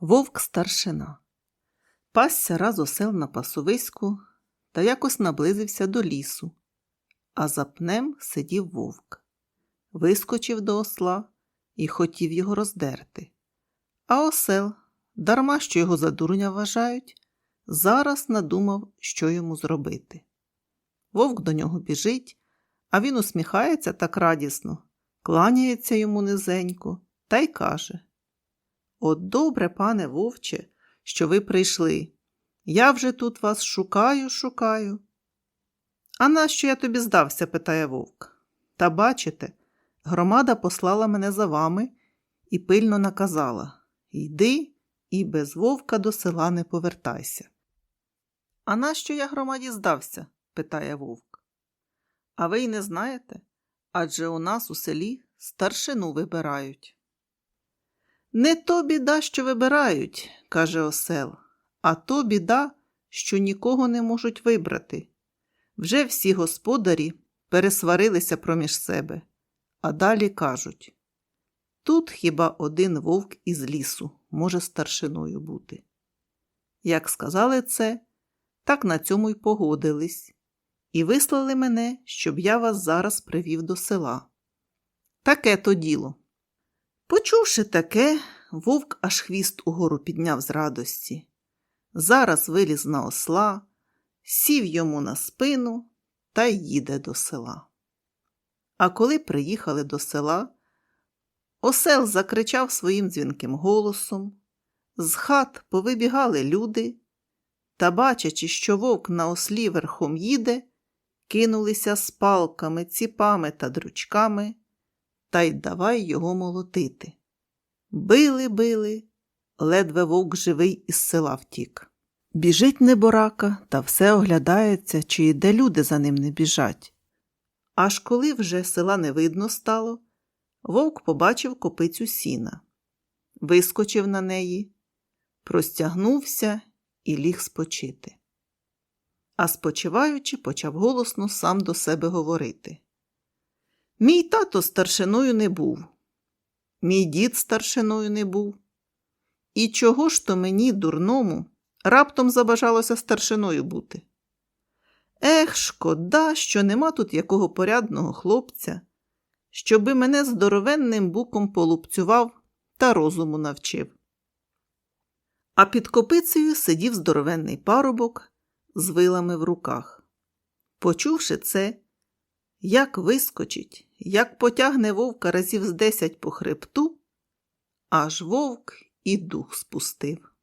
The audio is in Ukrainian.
Вовк старшина. Пасся раз осел на пасовиську та якось наблизився до лісу, а за пнем сидів вовк. Вискочив до осла і хотів його роздерти. А осел, дарма що його за дурня вважають, зараз надумав, що йому зробити. Вовк до нього біжить, а він усміхається так радісно, кланяється йому низенько та й каже От добре, пане вовче, що ви прийшли. Я вже тут вас шукаю, шукаю. А нащо я тобі здався? питає вовк. Та бачите, громада послала мене за вами і пильно наказала Йди і без вовка до села не повертайся. А нащо я громаді здався? питає вовк. А ви й не знаєте? Адже у нас у селі старшину вибирають. Не то біда, що вибирають, каже осел, а то біда, що нікого не можуть вибрати. Вже всі господарі пересварилися проміж себе, а далі кажуть тут хіба один вовк із лісу може старшиною бути. Як сказали це, так на цьому й погодились, і вислали мене, щоб я вас зараз привів до села. Таке то діло. Почувши таке, вовк аж хвіст угору підняв з радості. Зараз виліз на осла, сів йому на спину та їде до села. А коли приїхали до села, осел закричав своїм дзвінким голосом, з хат повибігали люди, та, бачачи, що вовк на ослі верхом їде, кинулися з палками, ціпами та дручками та й давай його молотити. Били, били, ледве вовк живий із села втік. Біжить неборака та все оглядається, чи йде люди за ним не біжать. Аж коли вже села не видно стало, вовк побачив копицю сіна, вискочив на неї, простягнувся і ліг спочити. А спочиваючи, почав голосно сам до себе говорити. Мій тато старшиною не був, мій дід старшиною не був. І чого ж то мені, дурному, раптом забажалося старшиною бути? Ех, шкода, що нема тут якого порядного хлопця, щоби мене здоровенним буком полупцював та розуму навчив. А під копицею сидів здоровенний парубок з вилами в руках. Почувши це, як вискочить, як потягне вовка разів з десять по хребту, аж вовк і дух спустив.